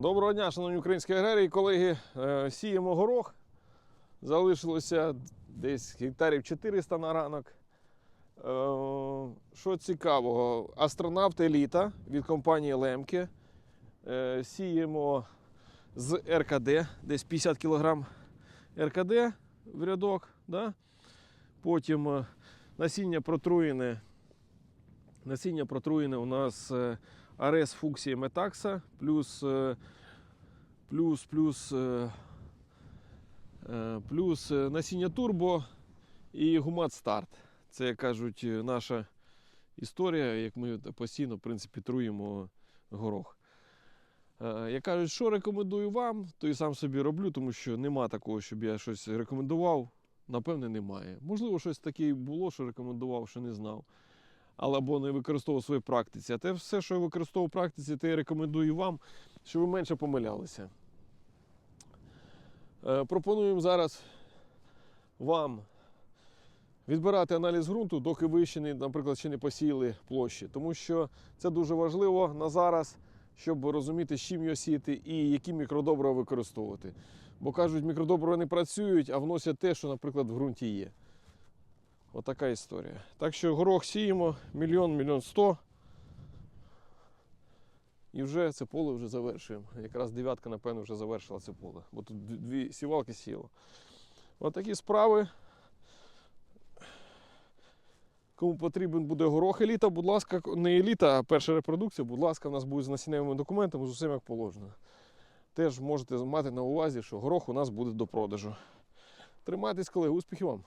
Доброго дня, шановні українські аграрії, колеги. Е, Сіємо горох. Залишилося десь гектарів 400 на ранок. Е, Що цікавого, астронавт еліта від компанії Лемке. Е, Сіємо з РКД, десь 50 кг РКД в рядок. Да? Потім насіння протруєне. Насіння протруєне у нас Арес фуксія метакса, плюс, е, плюс, плюс, е, е, плюс насіння турбо і гумат старт. Це, кажуть, наша історія, як ми постійно в принципі, труємо горох. Як кажуть, що рекомендую вам, то і сам собі роблю, тому що нема такого, щоб я щось рекомендував. Напевне, немає. Можливо, щось таке було, що рекомендував, що не знав. Або не використовував в своїй практиці. А те все, що я використовував в практиці, те я рекомендую вам, щоб ви менше помилялися. Е, Пропонуємо зараз вам відбирати аналіз ґрунту, доки ви ще не, наприклад, ще не посіяли площі. Тому що це дуже важливо на зараз, щоб розуміти, з чим його сіяти і які мікродобрива використовувати. Бо кажуть, мікродобрива не працюють, а вносять те, що, наприклад, в ґрунті є. Отака історія. Так що горох сіємо, мільйон, мільйон сто. І вже це поле вже завершуємо. Якраз дев'ятка, напевно, вже завершила це поле. Бо тут дві- сівалки сіло. Отакі справи. Кому потрібен буде горох еліта, будь ласка, не еліта, а перша репродукція, будь ласка, у нас буде з насінневими документами, з усім як положено. Теж можете мати на увазі, що горох у нас буде до продажу. Тримайтесь, колеги, успіхів вам!